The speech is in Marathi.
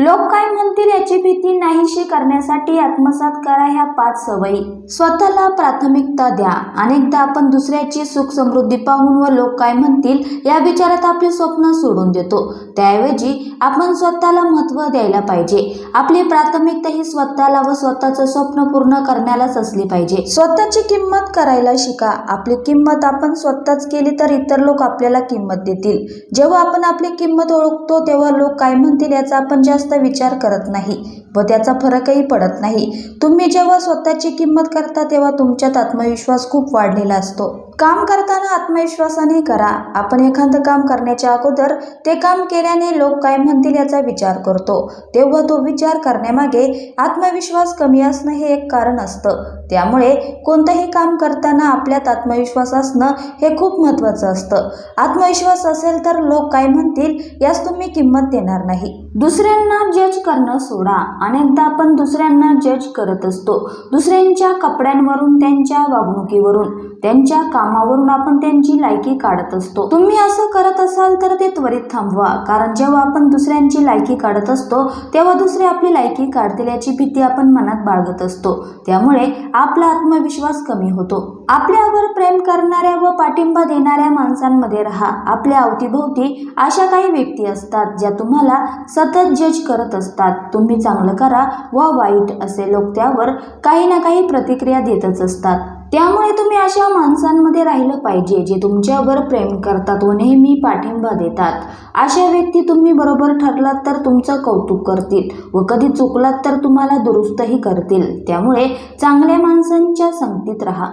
लोक काय म्हणतील याची भीती नाहीशी करण्यासाठी आत्मसात करा ह्या पाच सवयी. स्वतःला प्राथमिकता द्या. अनेकदा आपण दुसऱ्याची सुख समृद्धी पाहून व लोक काय म्हणतील या विचारात आपली स्वप्न सोडून देतो. त्याऐवजी आपण स्वतःला महत्त्व द्यायला पाहिजे. आपली प्राथमिकता ही स्वतःला व स्वतःचं स्वप्न पूर्ण करण्यालाच असली पाहिजे. स्वतःची किंमत करायला शिका. आपली किंमत आपण स्वतःच केली तर इतर लोक आपल्याला किंमत देतील. जेव्हा आपण आपली किंमत ओळखतो तेव्हा लोक काय म्हणतील याचा आपण जास्त विचार करत नाही व त्याचा फरकही पडत नाही. तुम्ही जेव्हा स्वतःची किंमत करता तेव्हा तुमच्यात आत्मविश्वास खूप वाढलेला असतो. काम करताना आत्मविश्वासाने करा. आपण एखादं काम करण्याच्या अगोदर ते काम केल्याने लोक काय म्हणतील याचा विचार करतो. तेव्हा तो विचार करण्यामागे आत्मविश्वास कमी असणं हे एक कारण असतं. त्यामुळे कोणतंही काम करताना आपल्यात आत्मविश्वास असणं हे खूप महत्त्वाचं असतं. आत्मविश्वास असेल तर लोक काय म्हणतील यास तुम्ही किंमत देणार नाही. दुसऱ्यांना जज करणं सोडा. अनेकदा आपण दुसऱ्यांना जज करत असतो. दुसऱ्यांच्या कपड्यांवरून त्यांच्या वागणुकीवरून त्यांच्या काम कामावरून आपण त्यांची लायकी काढत असतो. तुम्ही असं करत असाल तर ते त्वरित थांबवा. कारण जेव्हा आपण दुसऱ्यांची लायकी काढत असतो तेव्हा दुसरे आपली लायकी काढतील याची भीती आपण मनात बाळगत असतो. त्यामुळे आपला आत्मविश्वास कमी होतो. आपल्यावर प्रेम करणाऱ्या व पाठिंबा देणाऱ्या माणसांमध्ये राहा. आपल्या अवतीभोवती अशा काही व्यक्ती असतात ज्या तुम्हाला सतत जज करत असतात. तुम्ही चांगलं करा व वाईट असे लोक त्यावर काही ना काही प्रतिक्रिया देतच असतात. त्यामुळे तुम्ही अशा माणसांमध्ये राहिलं पाहिजे जे तुमच्यावर प्रेम करतात व नेहमी पाठिंबा देतात. अशा व्यक्ती तुम्ही बरोबर ठरलात तर तुमचं कौतुक करतील व कधी चुकलात तर तुम्हाला दुरुस्तही करतील. त्यामुळे चांगल्या माणसांच्या संगतीत राहा.